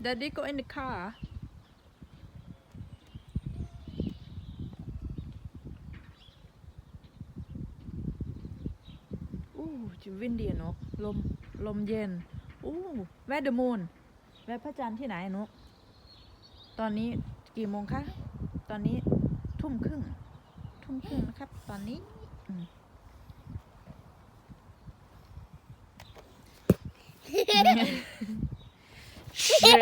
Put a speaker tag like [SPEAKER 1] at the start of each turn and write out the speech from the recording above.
[SPEAKER 1] Daddy go in the car. Ooh, จะวินดีอะนกลม ลมเย็นอู้แวดเดอมูนแวดพระจันทร์ที่ไหนอะนกตอนนี้กี่โมงคะ ตอนนี้ทุ่มครึ่ง ทุ่มครึ่งนะครับ ตอนนี้อื Şey...